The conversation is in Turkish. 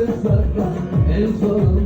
en son